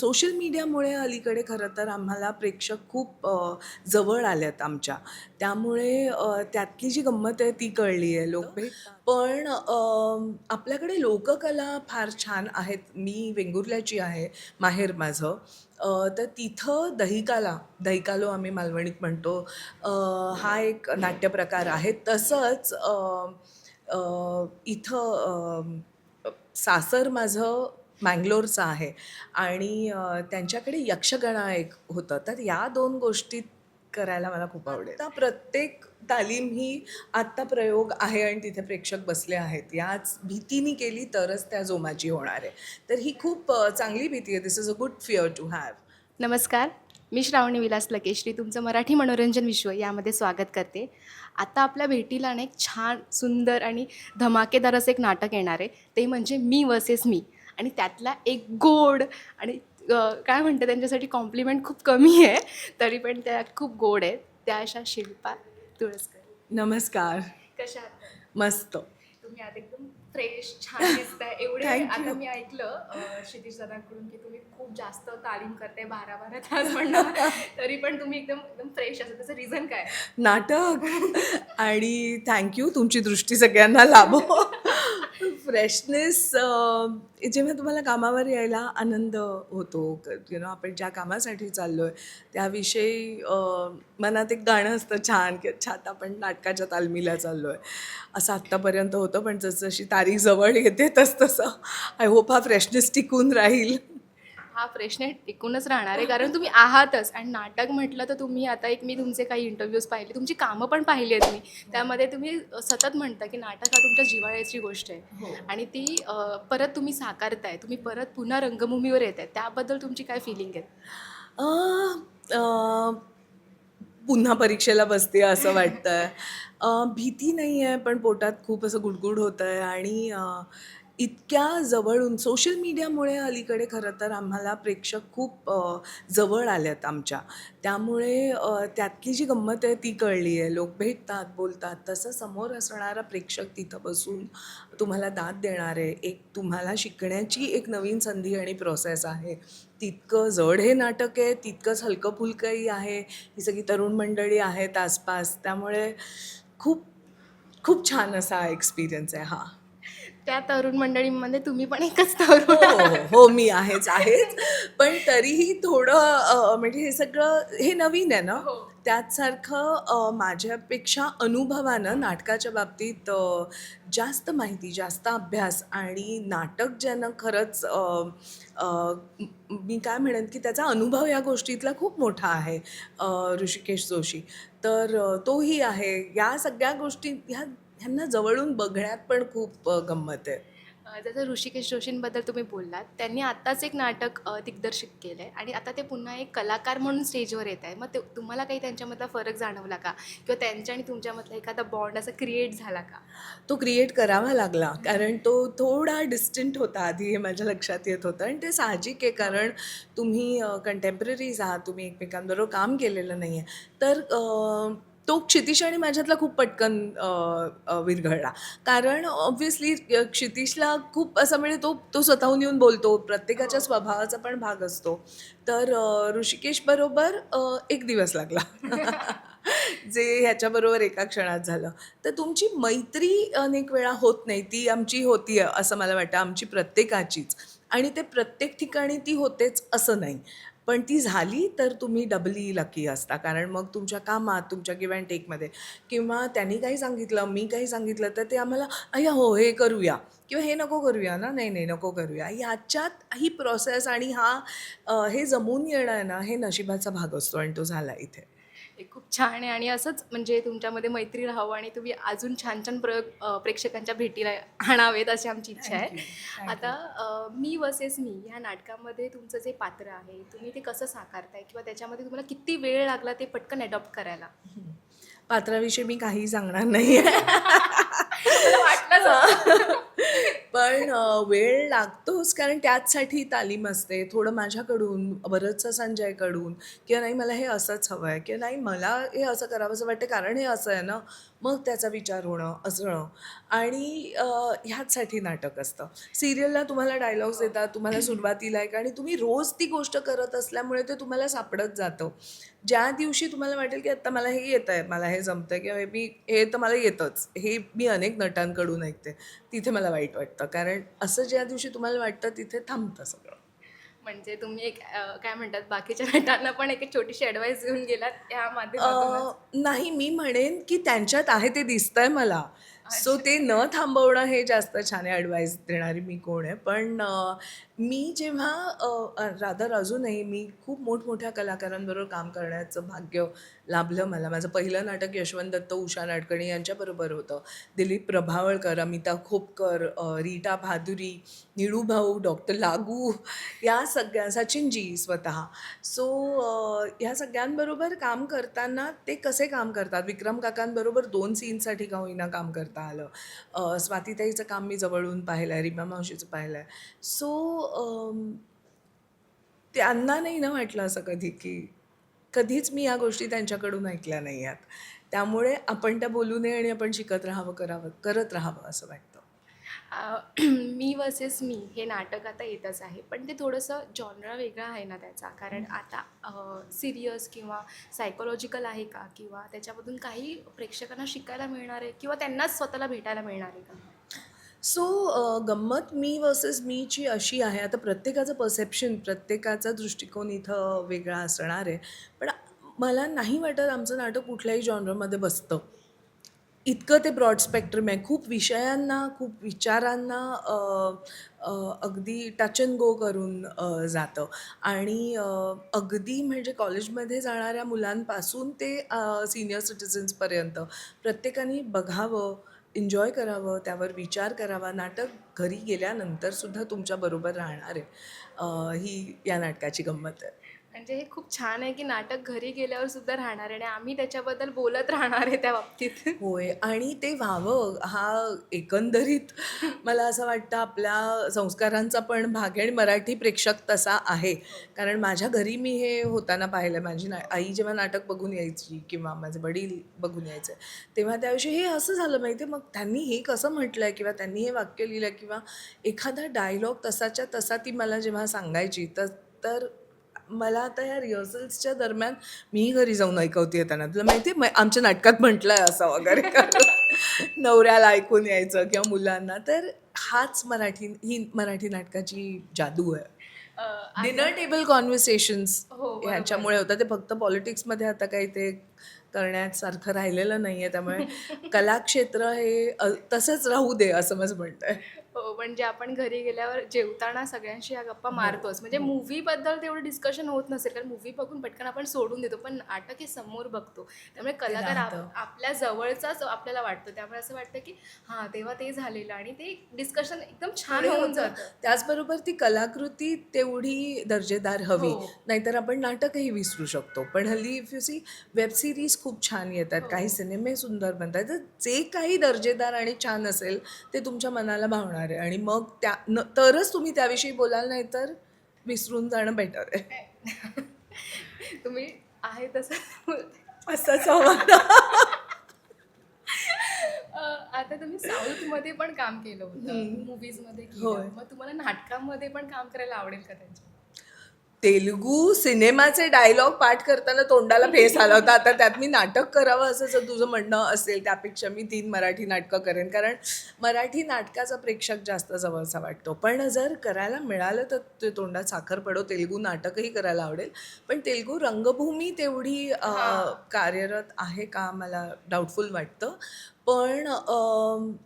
Social मीडियामुळे अलीकडे खरं तर आम्हाला प्रेक्षक खूप जवळ आल्यात आमच्या. त्यामुळे त्यातली जी गंमत आहे ती कळली आहे लोक. पण आपल्याकडे लोककला फार छान आहेत. मी वेंगुर्ल्याची आहे माहेर माझं. तर तिथं दहिकाला दहिकालो आम्ही मालवणीत म्हणतो. हा एक नाट्यप्रकार आहे. तसंच इथं सासर माझं मँगलोरचं आहे. आणि त्यांच्याकडे यक्षगणा एक होतं. तर या दोन गोष्टीत करायला मला खूप आवडेल. आता प्रत्येक तालीम ही आत्ता प्रयोग आहे आणि तिथे प्रेक्षक बसले आहेत. याच भीतीने केली तरच त्या जोमाची होणार आहे. तर ही खूप चांगली भीती आहे. This is a good fear to have नमस्कार. मी श्रावणी विलास लकेश्री. तुमचं मराठी मनोरंजन विश्व यामध्ये स्वागत करते. आता आपल्या भेटीला ना एक छान सुंदर आणि धमाकेदार असं एक नाटक येणार आहे. ते म्हणजे मी वर्सेस मी. आणि त्यातला एक गोड आणि काय म्हणते त्यांच्यासाठी कॉम्प्लिमेंट खूप कमी आहे. तरी पण त्या खूप गोड आहेत. त्या अशा शिल्पा तुळसकर. नमस्कार. कशा मस्त. तुम्ही आता एकदम फ्रेश छान दिसताय. एवढे. आता मी ऐकलं अं, क्षितिज दादांकडून की तुम्ही खूप जास्त तालीम करताय बारा बारा तास म्हणणार तरी पण तुम्ही एकदम एकदम फ्रेश असं त्याचं रिझन काय? नाटक. आणि थँक्यू तुमची दृष्टी सगळ्यांना लाभो. फ्रेशनेस जेव्हा तुम्हाला कामावर यायला आनंद होतो यु नो आपण ज्या कामासाठी चाललो आहे त्याविषयी मनात एक गाणं असतं छान की अच्छा आता आपण नाटकाच्या तालमीला चाललो आहे असं आत्तापर्यंत होतं पण जसजशी तारीख जवळ येते तसतसं. आय होप हा फ्रेशनेस टिकून राहील. हा फ्रेशनेस टिकूनच राहणार आहे. कारण तुम्ही आहातच आणि नाटक म्हटलं तर तुम्ही आता एक मी तुमचे काही इंटरव्ह्यूज पाहिले तुमची कामं पण पाहिली आहेत मी. त्यामध्ये तुम्ही सतत म्हणता की नाटक हा तुमच्या जिव्हाळ्याची गोष्ट आहे. आणि ती परत तुम्ही साकारताय तुम्ही परत पुन्हा रंगभूमीवर येत आहे त्याबद्दल तुमची काय फिलिंग आहे? पुन्हा परीक्षेला बसते असं वाटतंय. अ, भीती नाही आहे पण पोटात खूप असं गुडगुड होतं आहे आणि इतक्या जवळून सोशल मीडियामुळे अलीकडे खरं तर आम्हाला प्रेक्षक खूप जवळ आल्यात आमच्या. त्यामुळे त्यातली जी गंमत आहे ती कळली आहे. लोक भेटतात बोलतात. तसं समोर असणारा प्रेक्षक तिथं बसून तुम्हाला दाद देणार आहे. एक तुम्हाला शिकण्याची एक नवीन संधी आणि प्रोसेस आहे. तितकं जड हे नाटक आहे तितकंच हलकं फुलकंही आहे. ही सगळी तरुण मंडळी आहेत आसपास. त्यामुळे खूप खूप छान असा एक्सपिरियन्स आहे. हा. त्या तरुण मंडळींमध्ये तुम्ही पण एकच हो तरुण हो, हो मी आहेच आहेच. पण तरीही थोडं म्हणजे हे सगळं हे नवीन आहे ना? हो. त्यात सारखं अ, माझ्यापेक्षा अनुभवानं नाटकाच्या बाबतीत जास्त माहिती जास्त अभ्यास आणि नाटक ज्यानं खरंच म- काय म्हणेन की त्याचा अनुभव या गोष्टीतला खूप मोठा आहे ऋषिकेश जोशी. तर तोही आहे. या सगळ्या गोष्टी ह्या ह्यांना जवळून बघण्यात पण खूप गंमत आहे. जसं ऋषिकेश जोशींबद्दल तुम्ही बोललात त्यांनी आत्ताच एक नाटक दिग्दर्शित केलं आहे आणि आता ते पुन्हा एक कलाकार म्हणून स्टेजवर येत आहे. मग ते तुम्हाला काही त्यांच्यामधला फरक जाणवला का? किंवा त्यांच्या आणि तुमच्यामधला एखादा बॉन्ड असा क्रिएट झाला का? तो क्रिएट करावा लागला कारण तो थोडा डिस्टंट होता आधी हे माझ्या लक्षात येत होतं आणि ते साहजिक आहे कारण तुम्ही कंटेम्पररीज आहात तुम्ही एकमेकांबरोबर काम केलेलं नाही आहे तर तो क्षितिश आणि माझ्यातला खूप पटकन विरघळला. कारण ऑब्व्हियसली क्षितिशला खूप असं म्हणजे तो तो स्वतःहून येऊन बोलतो. प्रत्येकाच्या स्वभावाचा पण भाग असतो. तर अ, ऋषिकेशबरोबर अ, एक दिवस लागला. जे ह्याच्याबरोबर एका क्षणात झालं. तर तुमची मैत्री अनेक वेळा होत नाही. ती आमची होती असं मला वाटतं. आमची प्रत्येकाचीच. आणि ते प्रत्येक ठिकाणी ती होतेच असं नाही. पण ती झाली तर तुम्ही डबली लकी असता. कारण मग तुमच्या कामात तुमच्या गिव्ह अँड टेकमध्ये किंवा त्यांनी काही सांगितलं मी काही सांगितलं तर ते आम्हाला अय्या हो हे करूया. किंवा हे नको करूया ना. नाही नाही नको करूया. ह्याच्यात ही प्रोसेस आणि हा हे जमून येणं आहे ना हे नशिबाचा भाग असतो आणि तो झाला इथे. हे खूप छान आहे आणि असंच म्हणजे तुमच्यामध्ये मैत्री राहावं आणि तुम्ही अजून छान छान प्रयोग प्रेक्षकांच्या भेटीला आणावेत अशी आमची इच्छा आहे. आता मी वसेस मी ह्या नाटकामध्ये तुमचं जे पात्र आहे तुम्ही ते कसं साकारताय किंवा त्याच्यामध्ये तुम्हाला किती वेळ लागला ते पटकन अडॉप्ट करायला? पात्राविषयी मी काही सांगणार नाही. प पण वेळ लागतोच कारण त्याचसाठी तालीम असते. थोडं माझ्याकडून बरंचसं संजयकडून किंवा नाही मला हे असंच हवं आहे किंवा नाही मला हे असं करावंसं वाटतं कारण हे असं आहे ना मग त्याचा विचार होणं असणं आणि ह्याचसाठी नाटक असतं. सिरियलला तुम्हाला डायलॉग्स देतात तुम्हाला सुरुवातीला एक आणि तुम्ही रोज ती गोष्ट करत असल्यामुळे ते तुम्हाला सापडत जातं. ज्या दिवशी तुम्हाला वाटेल की आत्ता मला हे येतं आहे मला हे जमतं किंवा मी हे तर मला येतंच हे मी अनेक नटांकडून ऐकते तिथे मला वाईट वाटतं. कारण असं ज्या दिवशी तुम्हाला वाटतं तिथे थांबतं सगळं. म्हणजे तुम्ही एक अं, काय म्हणतात बाकीच्या नटांना पण एक छोटीशी ॲडवाईस देऊन गेलात या माध्यमातून अ, नाही मी म्हणेन की त्यांच्यात आहे ते दिसतंय मला. सो ते न थांबवणं हे जास्त छान आहे ॲडवाईस देणारी मी कोण आहे. पण अ, मी जेव्हा रादर अजूनही मी खूप मोठमोठ्या कलाकारांबरोबर काम करण्याचं भाग्य लाभलं मला. माझं पहिलं नाटक यशवंत दत्त उषा नाडकर्णी यांच्याबरोबर होतं. दिलीप प्रभावळकर अमिता खोपकर रीटा भादुरी निळू भाऊ डॉक्टर लागू या सगळ्या सचिनजी स्वतः. सो ह्या सगळ्यांबरोबर काम करताना ते कसे काम करतात? विक्रम काकांबरोबर दोन सीनसाठी का होईना काम करता आलं? स्वातीताईचं काम मी जवळून पाहिलं आहे रिमा मावशीचं पाहिलं आहे सो त्यांना नाही ना वाटलं असं कधी की कधीच मी या गोष्टी त्यांच्याकडून ऐकल्या नाही आहेत त्यामुळे आपण त्या बोलू नये आणि आपण शिकत राहावं करावं करत राहावं असं वाटतं. मी वर्सेस मी हे नाटक आता येतच आहे. पण ते थोडंसं जॉनरा वेगळा आहे ना त्याचा. कारण आता सिरियस किंवा सायकोलॉजिकल आहे का? किंवा त्याच्यामधून काही प्रेक्षकांना शिकायला मिळणार आहे? किंवा त्यांनाच स्वतःला भेटायला मिळणार आहे का? सो गंमत मी वर्सेस मीची अशी आहे आता प्रत्येकाचं परसेप्शन प्रत्येकाचा दृष्टिकोन इथं वेगळा असणार आहे. पण मला नाही वाटत आमचं नाटक कुठल्याही जॉनरमध्ये बसतं. इतकं ते ब्रॉड स्पेक्ट्रम आहे. खूप विषयांना खूप विचारांना अगदी टच अँड गो करून जातं. आणि अगदी म्हणजे कॉलेजमध्ये जाणाऱ्या मुलांपासून ते सिनियर सिटिझन्सपर्यंत प्रत्येकाने बघावं एन्जॉय करावं त्यावर विचार करावा नाटक घरी गेल्यानंतरसुद्धा तुमच्याबरोबर राहणार आहे. ही या नाटकाची गंमत आहे. म्हणजे हे खूप छान आहे की नाटक घरी गेल्यावर सुद्धा राहणार आहे आणि आम्ही त्याच्याबद्दल बोलत राहणार आहे त्या बाबतीत. होय. आणि ते व्हावं हा एकंदरीत मला असं वाटतं आपल्या संस्कारांचा पण भाग आहे आणि मराठी प्रेक्षक तसा आहे. कारण माझ्या घरी मी हे होताना पाहिलं माझी ना आई जेव्हा नाटक बघून यायची किंवा माझे वडील बघून यायचे तेव्हा त्याविषयी हे असं झालं माहिती मग त्यांनी हे कसं म्हटलं आहे किंवा त्यांनी हे वाक्य लिहिलं किंवा एखादा डायलॉग तसाच्या तसा ती मला जेव्हा सांगायची तर तर मला आता ह्या रिहर्सल्सच्या दरम्यान मी घरी जाऊन ऐकवते त्यांना तुला माहिती आहे आमच्या नाटकात म्हटलं आहे असं वगैरे. नवऱ्याला ऐकून यायचं किंवा मुलांना. तर हाच मराठी ही मराठी नाटकाची जादू आहे. Dinner table conversations. ह्याच्यामुळे होतं. ते फक्त पॉलिटिक्समध्ये आता काही ते करण्यासारखं राहिलेलं नाही आहे त्यामुळे कलाक्षेत्र हे तसंच राहू दे असं माझं म्हणतं आहे. हो म्हणजे आपण घरी गेल्यावर जेवताना सगळ्यांशी या गप्पा मारतोच. म्हणजे मूवीबद्दल तेवढं डिस्कशन होत नसेल कारण मूवी बघून पटकन आपण सोडून देतो पण नाटक हे समोर बघतो. त्यामुळे कलाकार. आपल्या जवळचाच आपल्याला वाटतो. त्यामुळे असं वाटतं की हां तेव्हा ते झालेलं आणि ते डिस्कशन एकदम छान होऊन जातं. त्याचबरोबर ती कलाकृती तेवढी दर्जेदार हवी. हो. नाहीतर आपण नाटकही विसरू शकतो. पण हल्ली if you see web series खूप छान येतात. हो. काही सिनेमे सुंदर बनतात. तर जे काही दर्जेदार आणि छान असेल ते तुमच्या मनाला भावणार आहे. आणि मग त्या न तरच तुम्ही त्याविषयी बोलाल नाही तर विसरून जाणं बेटर आहे. तुम्ही आहे तसं असंच हवं अं, आता तुम्ही साऊथमध्ये पण काम केलं होतं होय. केलं. मग तुम्हाला नाटकामध्ये पण काम करायला आवडेल का त्यांच्या? तेलुगू सिनेमाचे डायलॉग पाठ करताना तोंडाला फेस आला होता. आता त्यात मी नाटक करावं असं जर तुझं म्हणणं असेल त्यापेक्षा मी तीन मराठी नाटकं करेन. कारण मराठी नाटकाचा प्रेक्षक जास्त जवळचा वाटतो. पण जर करायला मिळालं तर ते तोंडात साखर पडो. तेलुगू नाटकही करायला आवडेल. पण तेलुगू रंगभूमी तेवढी कार्यरत आहे का? मला डाऊटफुल वाटतं. पण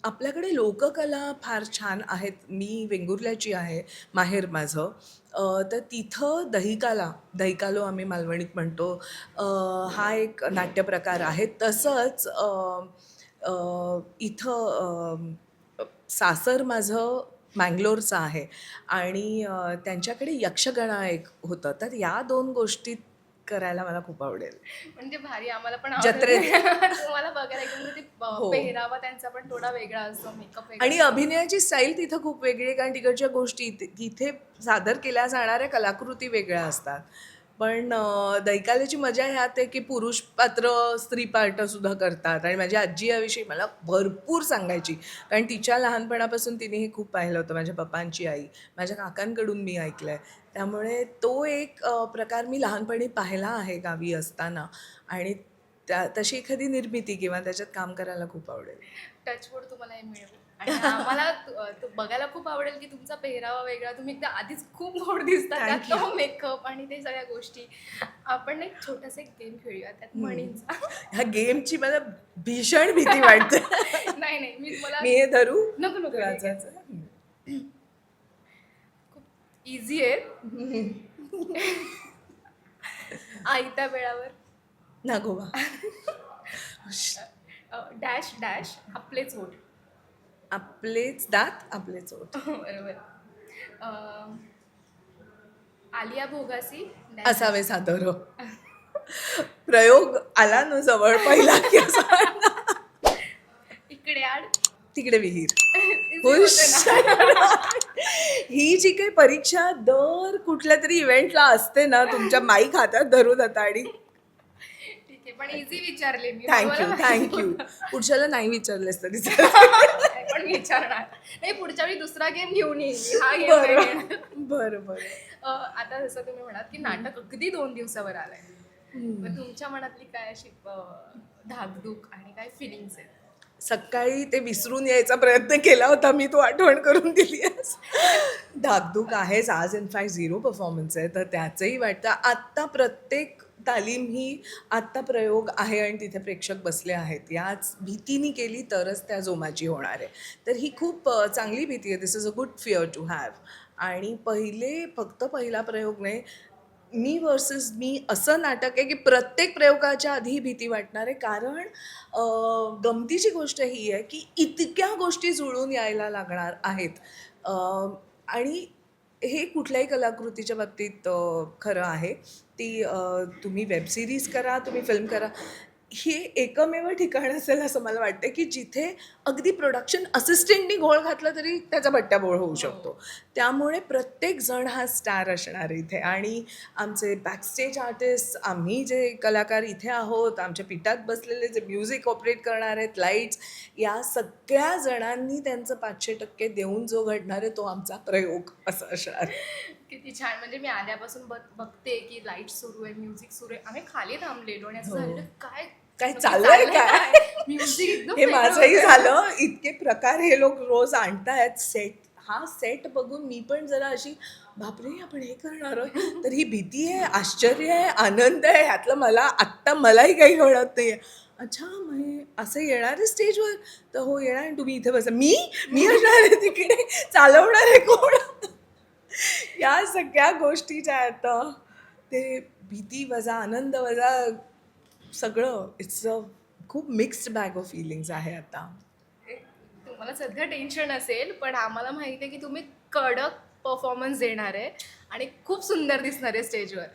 आपल्याकडे लोककला फार छान आहेत. मी वेंगुर्ल्याची आहे माहेर माझं. तर तिथं दहिकाला दहिकालो आम्ही मालवणीत म्हणतो. हा एक नाट्यप्रकार आहे. तसंच इथं सासर माझं मँगलोरचं आहे. आणि त्यांच्याकडे यक्षगणा एक होतं. तर या दोन गोष्टीत करायला मला खूप आवडेल म्हणजे भारी आम्हाला पण जत्रेत. तुम्हाला बघायला एकदम म्हणजे ते हो. पेहरावा त्यांचा पण थोडा वेगळा असतो मेकअप आणि अभिनयाची स्टाईल तिथं खूप वेगळी आहे कारण तिकडच्या गोष्टी इथे- तिथे सादर केल्या जाणाऱ्या कलाकृती वेगळ्या असतात पण दैकाल्याची दैकालेची मजा ह्यात आहे की पुरुष पात्र स्त्री पात्र सुद्धा करतात. आणि माझी आजी याविषयी मला भरपूर सांगायची. कारण तिच्या लहानपणापासून तिने हे खूप पाहिलं होतं. माझ्या पप्पांची आई माझ्या काकांकडून मी ऐकलं आहे त्यामुळे तो एक प्रकार मी लहानपणी पाहिला आहे गावी असताना. आणि त्या तशी एखादी निर्मिती किंवा त्याच्यात काम करायला खूप आवडेल. टचवूड तुम्हाला हे मिळेल. आणि आम्हाला तु- अ, तु- बघायला खूप आवडेल की तुमचा पेहरावा वेगळा. तुम्ही एकदा आधीच खूप गोड दिसता Thank त्यात तो मेकअप आणि ते सगळ्या गोष्टी. आपण एक छोटासा एक गेम खेळूया त्यात म्हणींचा ह्या गेमची मला भीषण भीती वाटते. नाही नाही मी तुम्हाला मी हे धरू? नको नको ठीक आहे. वाचायचं. खूप इझी आहे. आयत्या वेळावर. नागोबा डॅश डॅश आपलेच ओठ आपलेच दात आपले चोट बरोबर. अं, आलिया भोगासी असावे सादर प्रयोग आला ना जवळ पहिला की असा. इकडे आड. तिकडे विहीर. Easy हुश. होतं ना. ही जी काही परीक्षा दर कुठल्या तरी इव्हेंटला असते ना तुमच्या माईक हातात धरून आता आणि पण इझी विचारले मी. थँक्यू थँक्यू पुढच्याला नाही विचारलेस तरी पण विचारणार. नाही पुढच्या वेळी दुसरा गेम घेऊन येईल. हा गेम बरं. बरं आता जसं तुम्ही म्हणाल की नाटक अगदी दोन दिवसावर आलंय. मग तुमच्या मनातली काय अशी धाकधूक आणि काय फिलिंग्स आहेत? सकाळी ते विसरून यायचा प्रयत्न केला होता. मी तो आठवण करून दिली आहेस धाकधूक आहेच. आज इन फॅक्ट झिरो परफॉर्मन्स आहे. तर त्याचंही वाटतं. आत्ता प्रत्येक तालीम ही आत्ता प्रयोग आहे आणि तिथे प्रेक्षक बसले आहेत. याच भीतीने केली तरच त्या जोमाची होणार आहे. तर ही खूप चांगली भीती आहे. This is a good fear to have आणि पहिले फक्त पहिला प्रयोग नाही मी वर्सेस मी असं नाटक आहे की प्रत्येक प्रयोगाच्या आधी भीती वाटणार आहे. कारण गमतीची गोष्ट ही आहे की इतक्या गोष्टी जुळून यायला लागणार आहेत. आणि हे कुठल्याही कलाकृतीच्या बाबतीत खरं आहे. ती तुम्ही वेब सिरीज करा तुम्ही फिल्म करा. हे एकमेव ठिकाण असेल असं मला वाटतं की जिथे अगदी प्रोडक्शन असिस्टंटनी घोळ घातला तरी त्याचा बट्ट्याबोळ होऊ शकतो. त्यामुळे प्रत्येक जण हा स्टार असणार इथे. आणि आमचे बॅकस्टेज आर्टिस्ट आम्ही जे कलाकार इथे आहोत आमच्या पिठात बसलेले जे म्युझिक ऑपरेट करणार आहेत लाईट्स या सगळ्या जणांनी त्यांचं पाचशे टक्के देऊन जो घडणार आहे तो आमचा प्रयोग असं असणार. किती छान. म्हणजे मी आल्यापासून बघ बघते की लाइट सुरू आहे म्युझिक सुरू आहे. आम्ही खाली थांबलेलो आणि असं हो. झालेलं काय काय चाललंय काय? हे माझंही. झालं. इतके प्रकार हे लोक रोज आणतायत. सेट हा सेट बघून मी पण जरा अशी बापरे आपण हे करणार तर ही भीती आहे आश्चर्य आहे आनंद आहे. ह्यातलं मला आत्ता मलाही काही कळत नाही अच्छा मग असं येणार आहे स्टेजवर तर हो येणार आहे. तुम्ही इथे बसा. मी? मी असणार आहे तिकडे? चालवणार आहे कोण? या सगळ्या गोष्टी ज्या आहेत ते भीती वजा आनंद वजा सगळं इट्स अ खूप मिक्स्ड बॅग ऑफ फिलिंग्स आहे आता. तुम्हाला सध्या टेन्शन असेल पण आम्हाला माहिती आहे की तुम्ही कडक परफॉर्मन्स देणार आहे. आणि खूप सुंदर दिसणार आहे स्टेजवर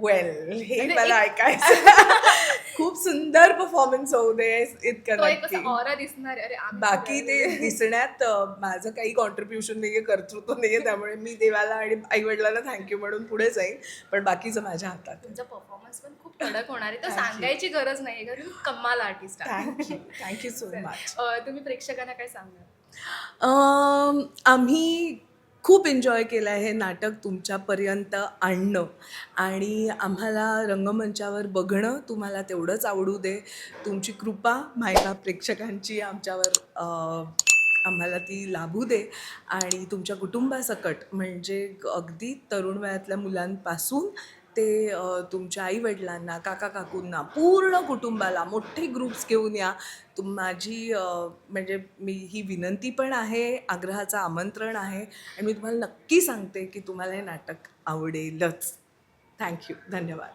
वेल हे मला ऐकायचं. खूप सुंदर परफॉर्मन्स होऊ दे इतकं ऑरा दिसणार आहे. अरे बाकी ते दिसण्यात माझं काही कॉन्ट्रीब्युशन नाहीये कर्तृत्व नाहीये त्यामुळे मी देवाला आणि आईवडिलांना थँक्यू म्हणून पुढे जाईन. पण बाकीचं माझ्या हातात आहे. तुमचा परफॉर्मन्स पण खूप कडक होणार आहे. तर. सांगायची गरज नाही कारण तुम्ही कमाल artist thank you thank you so much तुम्ही प्रेक्षकांना काय सांगणार? आम्ही खूप एन्जॉय केलं आहे हे नाटक तुमच्यापर्यंत आणणं. आणि आम्हाला रंगमंचावर बघणं तुम्हाला तेवढंच आवडू दे. तुमची कृपा मायका प्रेक्षकांची आमच्यावर आम्हाला ती लाभू दे. आणि तुमच्या कुटुंबासकट म्हणजे अगदी तरुण वयातल्या मुलांपासून ते तुमच्या आईवडिलांना काका काकूंना पूर्ण कुटुंबाला मोठे ग्रुप्स घेऊन या. तुम माझी म्हणजे मी ही विनंती पण आहे आग्रहाचं आमंत्रण आहे. आणि मी तुम्हाला नक्की सांगते की तुम्हाला हे नाटक आवडेलच. थँक्यू धन्यवाद.